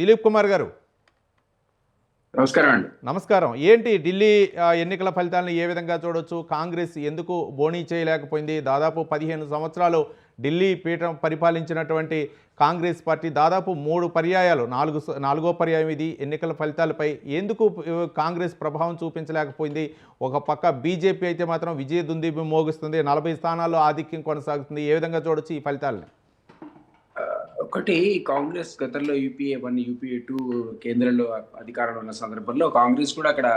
దిలీప్ కుమార్ గారు. నమస్కారం అండి. నమస్కారం. ఏంటి ఢిల్లీ ఎన్నికల ఫలితాలను ఏ విధంగా చూడొచ్చు? కాంగ్రెస్ ఎందుకు బోణీ చేయలేకపోయింది? దాదాపు పదిహేను సంవత్సరాలు ఢిల్లీ పీఠం పరిపాలించినటువంటి కాంగ్రెస్ పార్టీ దాదాపు మూడు పర్యాయాలు నాలుగు నాలుగో పర్యాయం ఇది. ఎన్నికల ఫలితాలపై ఎందుకు కాంగ్రెస్ ప్రభావం చూపించలేకపోయింది? ఒక పక్క బీజేపీ అయితే మాత్రం విజయ దుందీపి మోగిస్తుంది. నలభై స్థానాల్లో ఆధిక్యం కొనసాగుతుంది. ఏ విధంగా చూడొచ్చు ఈ ఫలితాలని? ఒకటి కాంగ్రెస్ గతంలో యూపీఏ వన్ యూపీఏ టూ కేంద్రంలో అధికారంలో ఉన్న సందర్భంలో కాంగ్రెస్ కూడా అక్కడ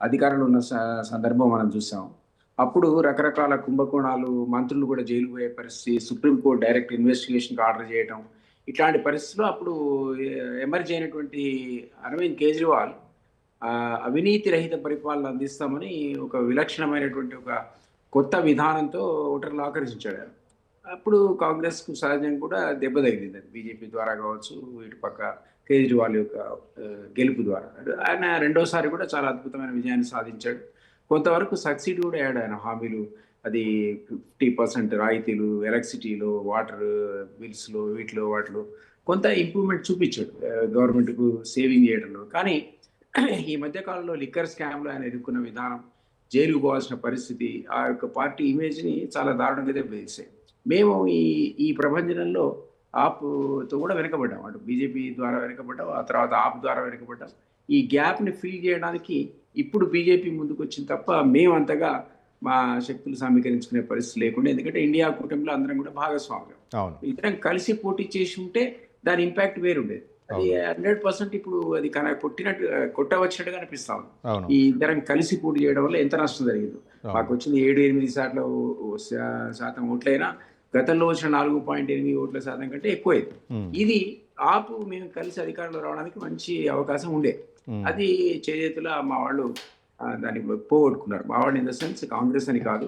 అధికారంలో ఉన్న స- సందర్భం మనం చూసాం. అప్పుడు రకరకాల కుంభకోణాలు మంత్రులు కూడా జైలు పోయే పరిస్థితి సుప్రీంకోర్టు డైరెక్ట్ ఇన్వెస్టిగేషన్కి ఆర్డర్ చేయడం ఇట్లాంటి పరిస్థితుల్లో అప్పుడు ఎమర్జీ అయినటువంటి అరవింద్ కేజ్రీవాల్ అవినీతి రహిత పరిపాలన అందిస్తామని ఒక విలక్షణమైనటువంటి ఒక కొత్త విధానంతో ఓటర్లు ఆకర్షించాడు అప్పుడు కాంగ్రెస్కు సహజంగా కూడా దెబ్బ తగిలింది అది బీజేపీ ద్వారా కావచ్చు ఇటుపక్క కేజ్రీవాల్ యొక్క గెలుపు ద్వారా. ఆయన రెండోసారి కూడా చాలా అద్భుతమైన విజయాన్ని సాధించాడు. కొంతవరకు సక్సీడ్ కూడా అయ్యాడు ఆయన హామీలు. అది ఫిఫ్టీ పర్సెంట్ రాయితీలు ఎలక్ట్రిసిటీలో వాటర్ బిల్స్లో వీటిలో వాటిలో కొంత ఇంప్రూవ్మెంట్ చూపించాడు. గవర్నమెంట్కు సేవింగ్ చేయడంలో. కానీ ఈ మధ్యకాలంలో లిక్కర్ స్కామ్లో ఆయన ఎదుర్కొన్న విధానం జైలుకు పోవాల్సిన పరిస్థితి ఆ యొక్క పార్టీ ఇమేజ్ని చాలా దారుణంగా దెబ్బతీసాయి మేము ఈ ఈ ప్రభంజనంలో ఆప్తో కూడా వెనకబడ్డాం. అటు బీజేపీ ద్వారా వెనకబడ్డాం ఆ తర్వాత ఆప్ ద్వారా వెనకబడ్డాం. ఈ గ్యాప్ని ఫిల్ చేయడానికి ఇప్పుడు బీజేపీ ముందుకు వచ్చింది తప్ప మేమంతగా మా శక్తులు సమీకరించుకునే పరిస్థితి లేకుండా ఎందుకంటే ఇండియా కూటమిలో అందరం కూడా భాగస్వామ్యం ఇద్దరం కలిసి పోటీ చేసి ఉంటే దాని ఇంపాక్ట్ వేరుండేది. అది హండ్రెడ్ పర్సెంట్ ఇప్పుడు అది కన కొట్టినట్టు కొట్టవచ్చినట్టుగా అనిపిస్తా ఉంది ఈ ఇద్దరం కలిసి పోటీ చేయడం వల్ల ఎంత నష్టం జరిగిందో. మాకు వచ్చింది ఏడు ఎనిమిది శాతం శాతం ఓట్లైనా గతంలో వచ్చిన నాలుగు పాయింట్ ఎనిమిది ఓట్ల శాతం కంటే ఎక్కువైంది. ఇది ఆపు మేము కలిసి అధికారంలో రావడానికి మంచి అవకాశం ఉండే. అది చేతుల మా వాళ్ళు దాన్ని పోగొట్టుకున్నారు. మా వాళ్ళు ఇన్ ద సెన్స్ కాంగ్రెస్ అని కాదు.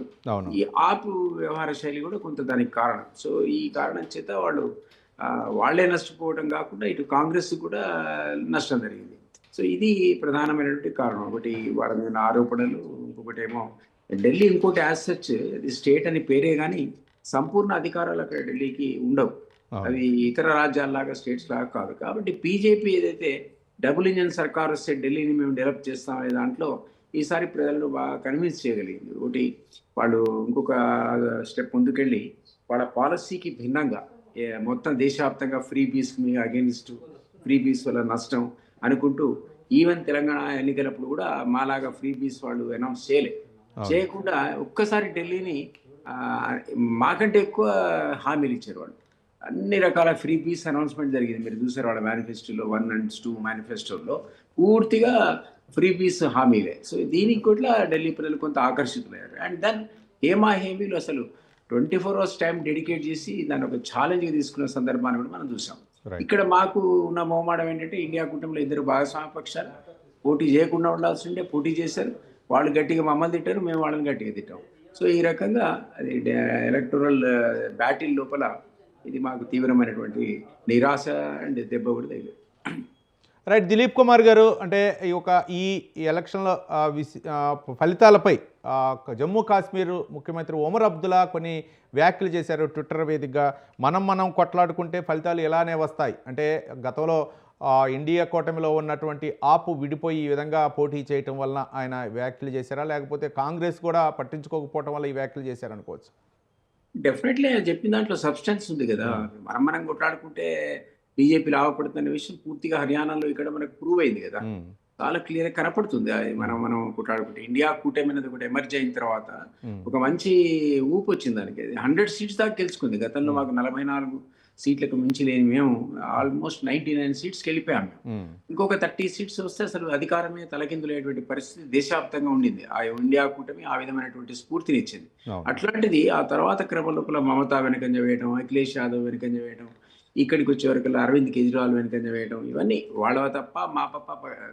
ఈ ఆపు వ్యవహార శైలి కూడా కొంత దానికి కారణం. సో ఈ కారణం చేత వాళ్ళు ఆ, వాళ్ళే నష్టపోవడం కాకుండా ఇటు కాంగ్రెస్ కూడా నష్టం జరిగింది. సో ఇది ప్రధానమైనటువంటి కారణం. ఒకటి వాళ్ళ మీద ఆరోపణలు ఇంకొకటి ఏమో ఢిల్లీ ఇంకోటి యాజ్ సచ్ స్టేట్ అని పేరే కానీ సంపూర్ణ అధికారాలు అక్కడ ఢిల్లీకి ఉండవు. అవి ఇతర రాజ్యాల్లాగా స్టేట్స్ లాగా కాదు. కాబట్టి బీజేపీ ఏదైతే డబుల్ ఇంజన్ సర్కార్ వస్తే ఢిల్లీని మేము డెవలప్ చేస్తామనే దాంట్లో ఈసారి ప్రజలను బాగా కన్విన్స్ చేయగలిగింది. ఒకటి వాళ్ళు ఇంకొక స్టెప్ ముందుకెళ్ళి వాళ్ళ పాలసీకి భిన్నంగా మొత్తం దేశవ్యాప్తంగా ఫ్రీ బీస్ మీ అగేన్స్ట్ ఫ్రీ బీస్ వల్ల నష్టం అనుకుంటూ ఈవెన్ తెలంగాణ ఎన్నికలప్పుడు కూడా మాలాగా ఫ్రీ బీస్ వాళ్ళు అనౌన్స్ చేయలే. అవును. చేయకుండా ఒక్కసారి ఢిల్లీని మాకంటే ఎక్కువ హామీలు ఇచ్చారు వాళ్ళు. అన్ని రకాల ఫ్రీ పీస్ అనౌన్స్మెంట్ జరిగింది. మీరు చూసారు వాళ్ళ మేనిఫెస్టోలో వన్ అండ్ టూ మేనిఫెస్టోలో పూర్తిగా ఫ్రీ పీస్ హామీలే. సో దీనికి కూడా ఢిల్లీ ప్రజలు కొంత ఆకర్షితులయ్యారు. అండ్ దెన్ హేమా హేమీలు అసలు twenty four hours time dedicate చేసి దాన్ని ఒక ఛాలెంజ్గా తీసుకున్న సందర్భాన్ని కూడా మనం చూసాం. ఇక్కడ మాకు ఉన్న మొహమాటం ఏంటంటే ఇండియా కూటమిలో ఇద్దరు భాగస్వామ్య పక్షాలు పోటీ చేయకుండా ఉండాల్సి ఉంటే పోటీ చేశారు. వాళ్ళు గట్టిగా మమ్మల్ని తిట్టారు మేము వాళ్ళని గట్టిగా తిట్టాం. సో ఈ రకంగా అది ఎలక్టోరల్ బ్యాటిల్ లోపల ఇది మాకు తీవ్రమైనటువంటి నిరాశ అండ్ దెబ్బ కూడా తగిలేదు. రైట్ దిలీప్ కుమార్ గారు అంటే ఈ ఒక ఈ ఎలక్షన్లో ఫలితాలపై జమ్మూ కాశ్మీర్ ముఖ్యమంత్రి ఒమర్ అబ్దుల్లా కొన్ని వ్యాఖ్యలు చేశారు ట్విట్టర్ వేదికగా. మనం మనం కొట్లాడుకుంటే ఫలితాలు ఇలానే వస్తాయి. అంటే గతంలో ఇండియా కూటమిలో ఉన్నటువంటి ఆపు విడిపోయి ఈ విధంగా పోటీ చేయటం వలన ఆయన వ్యాఖ్యలు చేశారా? లేకపోతే కాంగ్రెస్ కూడా పట్టించుకోకపోవటం వల్ల ఈ వ్యాఖ్యలు చేశారనుకోవచ్చు డెఫినెట్లీ చెప్పిన దాంట్లో సబ్స్టెన్స్ ఉంది కదా. మనం మనం కొట్లాడుకుంటే బీజేపీ లాభపడుతున్న విషయం పూర్తిగా హర్యానాలో ఇక్కడ మనకు ప్రూవ్ అయింది కదా. ఉమ్, చాలా క్లియర్ కనపడుతుంది. అది మనం మనం కొట్లాడుకుంటే ఇండియా కూటమి అనేది ఒకటి ఎమర్జ్ అయిన తర్వాత ఒక మంచి ఊపు వచ్చింది దానికి. హండ్రెడ్ సీట్స్ దాకా గెలుచుకుంది. గతంలో మాకు నలభై నాలుగు సీట్లకు మించి లేని మేము ఆల్మోస్ట్ నైన్టీ నైన్ సీట్స్కి వెళ్ళిపోయాం మేము. ఇంకొక థర్టీ సీట్స్ వస్తే అసలు అధికారమే తలకిందులయ్యేటువంటి పరిస్థితి దేశవ్యాప్తంగా ఉండింది. ఆ ఇండియా కూటమి ఆ విధమైనటువంటి స్ఫూర్తిని ఇచ్చింది అవును. అట్లాంటిది ఆ తర్వాత క్రమం లోపల మమతా వెనకంజ వేయడం అఖిలేష్ యాదవ్ వెనకంజ వేయడం ఇక్కడికి వచ్చే వరకు అరవింద్ కేజ్రీవాల్ వెనకంజ వేయడం ఇవన్నీ వాళ్ళ తప్ప మా పప్ప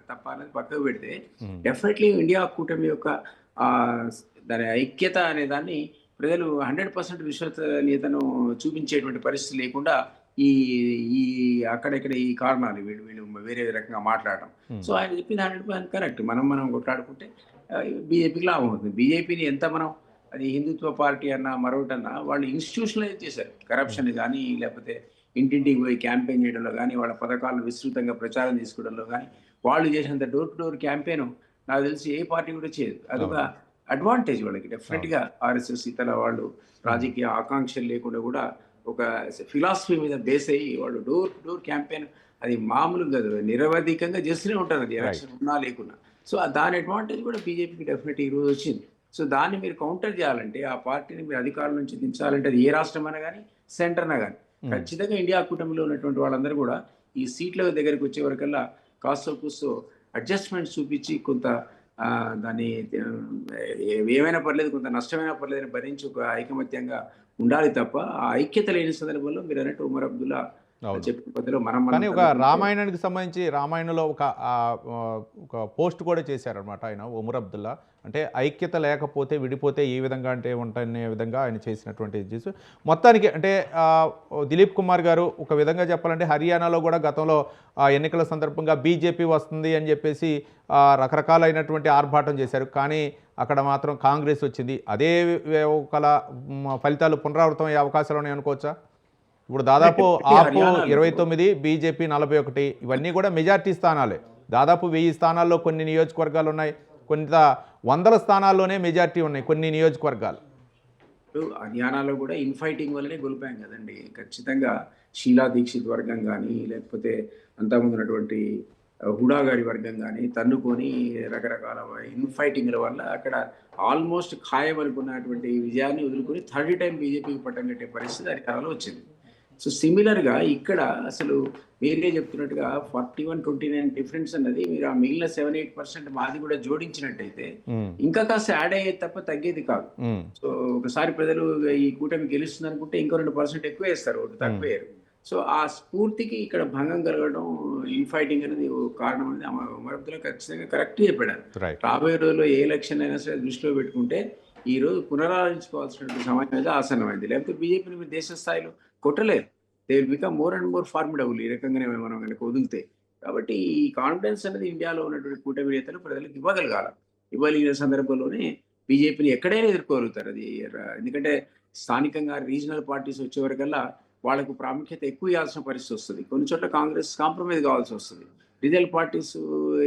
తప్ప అనేది పక్కకు పెడితే డెఫినెట్లీ ఇండియా కూటమి యొక్క దాని ఐక్యత అనే దాన్ని ప్రజలు హండ్రెడ్ పర్సెంట్ విశ్వసనీయతను చూపించేటువంటి పరిస్థితి లేకుండా ఈ ఈ అక్కడెక్కడ ఈ కారణాలు వీళ్ళు వీళ్ళు వేరే రకంగా మాట్లాడటం ఉమ్, సో ఆయన చెప్పింది హండ్రెడ్ పర్సెంట్ కరెక్ట్. మనం మనం కొట్లాడుకుంటే బీజేపీకి లాభం అవుతుంది. బీజేపీని ఎంత మనం అది హిందుత్వ పార్టీ అన్నా మరొకటి అన్నా వాళ్ళు ఇన్స్టిట్యూషనలైజ్ చేశారు. కరప్షన్ కానీ లేకపోతే ఇంటింటికి పోయి క్యాంపెయిన్ చేయడంలో కానీ వాళ్ళ పథకాలను విస్తృతంగా ప్రచారం తీసుకోవడంలో కానీ వాళ్ళు చేసినంత డోర్ టు డోర్ క్యాంపెయిన్ నాకు తెలిసి ఏ పార్టీ కూడా చేయదు. అదొక అడ్వాంటేజ్ వాళ్ళకి. డెఫినెట్గా ఆర్ఎస్ఎస్ ఇతర వాళ్ళు రాజకీయ ఆకాంక్షలు లేకుండా కూడా ఒక ఫిలాసఫీ మీద బేస్ అయ్యి వాళ్ళు డోర్ టు డోర్ క్యాంపెయిన్ అది మామూలుగా కాదు. నిరవధికంగా చేస్తూనే ఉంటారు. అది ఎలక్షన్ ఉన్నా లేకున్నా. సో దాని అడ్వాంటేజ్ కూడా బీజేపీకి డెఫినెట్ ఈ రోజు వచ్చింది. సో దాన్ని మీరు కౌంటర్ చేయాలంటే ఆ పార్టీని మీరు అధికారం నుంచి దించాలంటే అది ఏ రాష్ట్రం అయినా కానీ సెంటర్ అయినా కానీ. ఖచ్చితంగా ఇండియా కూటమిలో ఉన్నటువంటి వాళ్ళందరూ కూడా ఈ సీట్ల దగ్గరికి వచ్చే వరకల్లా కాస్త కూస్తో అడ్జస్ట్మెంట్ చూపించి కొంత దాన్ని ఆ, ఏమైనా పర్లేదు కొంత నష్టమైనా పర్లేదు అని భరించి ఒక ఐకమత్యంగా ఉండాలి తప్ప ఆ ఐక్యత లేని సందర్భంలో మీరు అన్నట్టు ఉమర్ అబ్దుల్లా చెప్పిన పద్ధతిలో మనం మనం కానీ ఒక రామాయణానికి సంబంధించి రామాయణంలో ఒక ఒక పోస్ట్ కూడా చేశారనమాట ఆయన ఉమర్ అబ్దుల్లా. అంటే ఐక్యత లేకపోతే విడిపోతే ఏ విధంగా అంటే ఉంటాయనే విధంగా ఆయన చేసినటువంటి ఇది చూసి మొత్తానికి అంటే దిలీప్ కుమార్ గారు ఒక విధంగా చెప్పాలంటే హర్యానాలో కూడా గతంలో ఆ, ఎన్నికల సందర్భంగా బీజేపీ వస్తుంది అని చెప్పేసి రకరకాలైనటువంటి ఆర్భాటం చేశారు. కానీ అక్కడ మాత్రం కాంగ్రెస్ వచ్చింది. అదే ఒకల ఫలితాలు పునరావృతం అయ్యే అవకాశాలు ఉన్నాయి అనుకోవచ్చా ఇప్పుడు దాదాపు ఆపు హర్యానాలో- ఇరవై తొమ్మిది బీజేపీ నలభై ఒకటి ఇవన్నీ కూడా మెజార్టీ స్థానాలే. దాదాపు వెయ్యి స్థానాల్లో కొన్ని నియోజకవర్గాలు ఉన్నాయి కొంత వందల స్థానాల్లోనే మెజార్టీ ఉన్నాయి కొన్ని నియోజకవర్గాలు. హర్యానాలో కూడా ఇన్ఫైటింగ్ వల్లనే గెలిపాం కదండి. ఖచ్చితంగా షీలా దీక్షిత్ వర్గం కానీ లేకపోతే అంతకుముందు ఉన్నటువంటి హుడా గారి వర్గం కానీ తన్నుకొని రకరకాల ఇన్ఫైటింగ్ల వల్ల అక్కడ ఆల్మోస్ట్ ఖాయం అనుకున్నటువంటి విజయాన్ని వదులుకొని థర్డ్ టైం బీజేపీకి పట్టం కట్టే పరిస్థితి అధికారంలో వచ్చింది. సో సిమిలర్గా ఇక్కడ అసలు మీరే చెప్తున్నట్టుగా forty one twenty nine difference అన్నది మీరు ఆ మిగిలిన సెవెన్ ఎయిట్ పర్సెంట్ మాది కూడా జోడించినట్టయితే ఇంకా కాస్త యాడ్ అయ్యేది తప్ప తగ్గేది కాదు సో ఒకసారి ప్రజలు ఈ కూటమి గెలుస్తుంది అనుకుంటే ఇంకో రెండు పర్సెంట్ ఎక్కువ వేస్తారు ఓటు తక్కువ వేయరు సో ఆ స్ఫూర్తికి ఇక్కడ భంగం కలగడం ఇన్ఫైటింగ్ అనేది కారణం అనేది అమరబ్దులో ఖచ్చితంగా కరెక్ట్ చెప్పాడు రాబోయే రోజుల్లో ఏ ఎలక్షన్ అయినా సరే దృష్టిలో పెట్టుకుంటే ఈ రోజు పునరాలోచించుకోవాల్సినటువంటి సమయం అయితే ఆసన్నమైంది. లేకపోతే బీజేపీని మీరు దేశ స్థాయిలో కొట్టలేరు. They will become more and more formidable ఈ రకంగానే మనం కనుక వదిలితే. కాబట్టి ఈ కాన్ఫిడెన్స్ అనేది ఇండియాలో ఉన్నటువంటి కూటమి నేతలు ప్రజలకు ఇవ్వగలగాలి. ఇవ్వగలిగిన సందర్భంలోనే బీజేపీని ఎక్కడైనా ఎదుర్కోగలుగుతారు. అది ఎందుకంటే స్థానికంగా రీజనల్ పార్టీస్ వచ్చేవరకల్లా వాళ్ళకు ప్రాముఖ్యత ఎక్కువ ఇవ్వాల్సిన పరిస్థితి వస్తుంది. కొన్ని చోట్ల కాంగ్రెస్ కాంప్రమైజ్ కావాల్సి వస్తుంది. రీజనల్ పార్టీస్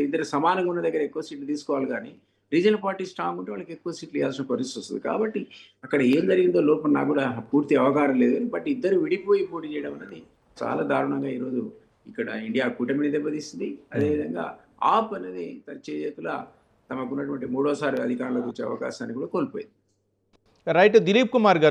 ఇద్దరు సమానంగా ఉన్న దగ్గర ఎక్కువ సీట్లు తీసుకోవాలి కానీ రీజనల్ పార్టీ స్ట్రాంగ్ ఉంటే వాళ్ళకి ఎక్కువ సీట్లు ఇవ్వాల్సిన పరిస్థితి వస్తుంది. కాబట్టి అక్కడ ఏం జరిగిందో లోపల నాకు కూడా పూర్తి అవగాహన లేదు. బట్ ఇద్దరు విడిపోయి పోటీ చేయడం అనేది చాలా దారుణంగా ఈరోజు ఇక్కడ ఇండియా కూటమిని దెబ్బతీస్తుంది అదేవిధంగా ఆప్ అనేది తన చేతుల తమకున్నటువంటి మూడోసారి అధికారంలోకి వచ్చే అవకాశాన్ని కూడా కోల్పోయింది. రైట్ దిలీప్ కుమార్ గారు.